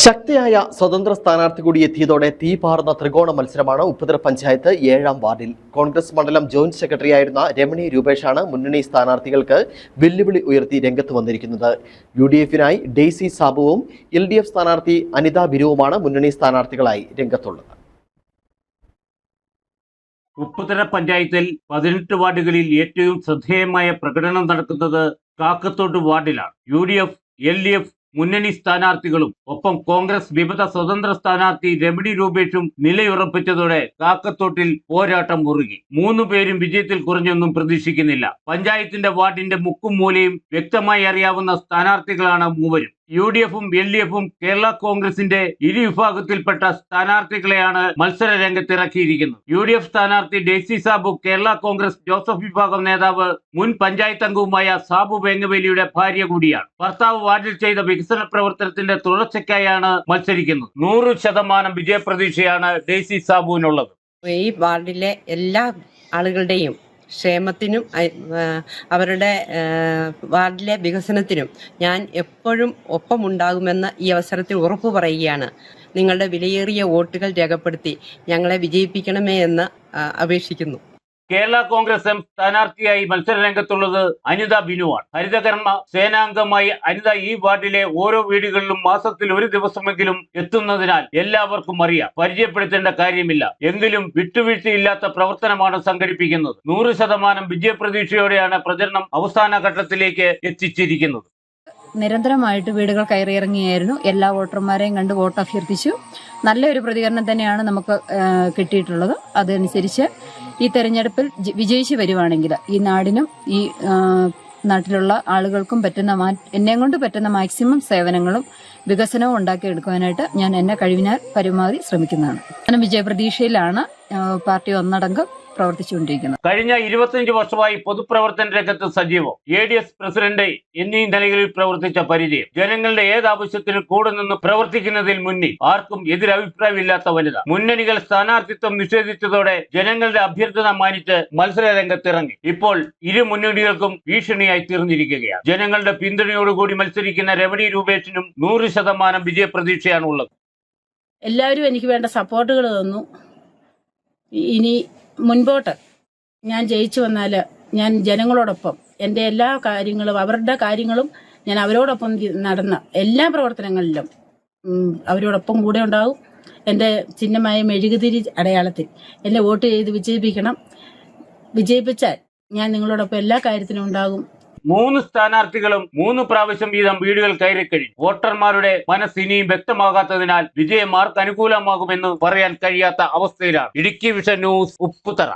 ശക്തിയായ സ്വതന്ത്ര സ്ഥാനാർത്ഥി കൂടി എത്തിയതോടെ തീ തീപാറുന്ന ത്രികോണ മത്സരമാണ് ഉപ്പുതറ പഞ്ചായത്ത് ഏഴാം വാർഡിൽ. കോൺഗ്രസ് മണ്ഡലം ജോയിന്റ് സെക്രട്ടറിയായിരുന്ന രമണി രൂപേഷാണ് മുന്നണി സ്ഥാനാർത്ഥികൾക്ക് വെല്ലുവിളി ഉയർത്തി രംഗത്ത് വന്നിരിക്കുന്നത്. യു ഡി എഫിനായി ഡെയ്സി സാബുവും എൽ ഡി എഫ് സ്ഥാനാർത്ഥി അനിത ബിരുവുമാണ് മുന്നണി സ്ഥാനാർത്ഥികളായി രംഗത്തുള്ളത്. ഉപ്പുതിര പഞ്ചായത്തിൽ പതിനെട്ട് വാർഡുകളിൽ ഏറ്റവും ശ്രദ്ധേയമായ പ്രകടനം നടക്കുന്നത് കാക്കത്തോട് വാർഡിലാണ്. U D F L D F മുന്നണി സ്ഥാനാർത്ഥികളും ഒപ്പം കോൺഗ്രസ് വിമത സ്വതന്ത്ര സ്ഥാനാർത്ഥി രമണി രൂപേഷും നിലയുറപ്പിച്ചതോടെ കാക്കത്തോട്ടിൽ പോരാട്ടം മുറുകി. മൂന്നു പേരും വിജയത്തിൽ കുറഞ്ഞൊന്നും പ്രതീക്ഷിക്കുന്നില്ല. പഞ്ചായത്തിന്റെ വാർഡിന്റെ മുക്കും മൂലയും വ്യക്തമായി അറിയാവുന്ന സ്ഥാനാർത്ഥികളാണ് മൂവരും. യു ഡി എഫും എൽ ഡി എഫും കേരള കോൺഗ്രസിന്റെ ഇരു വിഭാഗത്തിൽപ്പെട്ട സ്ഥാനാർത്ഥികളെയാണ് മത്സര രംഗത്തിറക്കിയിരിക്കുന്നത് യു ഡി എഫ് സ്ഥാനാർത്ഥി Daisy Sabu Kerala Congress Joseph വിഭാഗം നേതാവ് മുൻ പഞ്ചായത്ത് അംഗവുമായ സാബു വേങ്ങവേലിയുടെ ഭാര്യ കൂടിയാണ്. ഭർത്താവ് വാർഡിൽ ചെയ്ത വികസന പ്രവർത്തനത്തിന്റെ തുടർച്ചയ്ക്കായാണ് മത്സരിക്കുന്നത്. നൂറ് ശതമാനം വിജയപ്രതീക്ഷയാണ് ഡെയ്സി സാബുവിനുള്ളത്. ഈ വാർഡിലെ എല്ലാ ആളുകളുടെയും ക്ഷേമത്തിനും അവരുടെ വാർഡിലെ വികസനത്തിനും ഞാൻ എപ്പോഴും ഒപ്പമുണ്ടാകുമെന്ന് ഈ അവസരത്തിൽ ഉറപ്പു പറയുകയാണ്. നിങ്ങളുടെ വിലയേറിയ വോട്ടുകൾ രേഖപ്പെടുത്തി ഞങ്ങളെ വിജയിപ്പിക്കണമേ എന്ന് അപേക്ഷിക്കുന്നു. കേരള കോൺഗ്രസ് എം സ്ഥാനാർത്ഥിയായി മത്സര രംഗത്തുള്ളത് അനിത ബിനുവാണ്. ഹരിതകർമ്മ സേനാംഗമായി അനിത ഈ വാർഡിലെ ഓരോ വീടുകളിലും മാസത്തിൽ ഒരു ദിവസമെങ്കിലും എത്തുന്നതിനാൽ എല്ലാവർക്കും അറിയാം. പരിചയപ്പെടുത്തേണ്ട കാര്യമില്ല. എങ്കിലും വിട്ടുവീഴ്ചയില്ലാത്ത പ്രവർത്തനമാണ് സംഘടിപ്പിക്കുന്നത്. നൂറ് ശതമാനം വിജയപ്രതീക്ഷയോടെയാണ് പ്രചരണം അവസാന ഘട്ടത്തിലേക്ക് എത്തിച്ചിരിക്കുന്നത്. നിരന്തരമായിട്ട് വീടുകൾ കയറിയിറങ്ങിയായിരുന്നു. എല്ലാ വോട്ടർമാരെയും കണ്ട് വോട്ട് അഭ്യർത്ഥിച്ചു നല്ലൊരു പ്രതികരണം തന്നെയാണ് നമുക്ക് കിട്ടിയിട്ടുള്ളത്. അതനുസരിച്ച് ഈ തെരഞ്ഞെടുപ്പിൽ വിജയിച്ചു വരുവാണെങ്കിൽ ഈ നാടിനും ഈ നാട്ടിലുള്ള ആളുകൾക്കും പറ്റുന്ന എന്നെ കൊണ്ട് പറ്റുന്ന മാക്സിമം സേവനങ്ങളും വികസനവും ഉണ്ടാക്കിയെടുക്കുവാനായിട്ട് ഞാൻ എന്നെ കഴിവിനാൽ പരമാവധി ശ്രമിക്കുന്നതാണ്. ഞാൻ വിജയപ്രതീക്ഷയിലാണ് പാർട്ടി ഒന്നടങ്കം പ്രവർത്തിച്ചുകൊണ്ടിരിക്കുന്നത്. കഴിഞ്ഞ ഇരുപത്തിയഞ്ച് വർഷമായി പൊതുപ്രവർത്തന രംഗത്ത് സജീവം. എ ഡി എസ് പ്രസിഡന്റ് എന്നീ നിലകളിൽ പ്രവർത്തിച്ച പരിചയം. ജനങ്ങളുടെ ഏത് ആവശ്യത്തിന് കൂടെ നിന്ന് പ്രവർത്തിക്കുന്നതിൽ മുന്നിൽ ആർക്കും എതിരഭിപ്രായമില്ലാത്ത വനിത. മുന്നണികൾ സ്ഥാനാർത്ഥിത്വം നിഷേധിച്ചതോടെ ജനങ്ങളുടെ അഭ്യർത്ഥന മാനിച്ച് മത്സര രംഗത്തിറങ്ങി ഇപ്പോൾ ഇരു മുന്നണികൾക്കും ഭീഷണിയായി തീർന്നിരിക്കുകയാണ്. ജനങ്ങളുടെ പിന്തുണയോടുകൂടി മത്സരിക്കുന്ന രമണി രൂപേഷിനും നൂറ് ശതമാനം വിജയപ്രതീക്ഷയാണുള്ളത്. എല്ലാവരും എനിക്ക് വേണ്ട സപ്പോർട്ടുകൾ തന്നു. ഇനി മുൻപോട്ട് ഞാൻ ജയിച്ചു വന്നാൽ ഞാൻ ജനങ്ങളോടൊപ്പം എന്റെ എല്ലാ കാര്യങ്ങളും അവരുടെ കാര്യങ്ങളും ഞാൻ അവരോടൊപ്പം നടന്ന എല്ലാ പ്രവർത്തനങ്ങളിലും അവരോടൊപ്പം കൂടെ ഉണ്ടാവും. എന്റെ ചിഹ്നമായ മെഴുകുതിരി അടയാളത്തിൽ എന്നെ വോട്ട് ചെയ്ത് വിജയിപ്പിക്കണം. വിജയിപ്പിച്ചാൽ ഞാൻ നിങ്ങളോടൊപ്പം എല്ലാ കാര്യത്തിനും ഉണ്ടാകും. മൂന്ന് സ്ഥാനാർത്ഥികളും മൂന്ന് പ്രാവശ്യം വീതം വീടുകൾ കയറി കഴിഞ്ഞു. വോട്ടർമാരുടെ മനസ്സ് ഇനിയും വ്യക്തമാകാത്തതിനാൽ വിജയം ആർക്ക് അനുകൂലമാകുമെന്ന് പറയാൻ കഴിയാത്ത അവസ്ഥയിലാണ്. Idukki vision news Upputhara.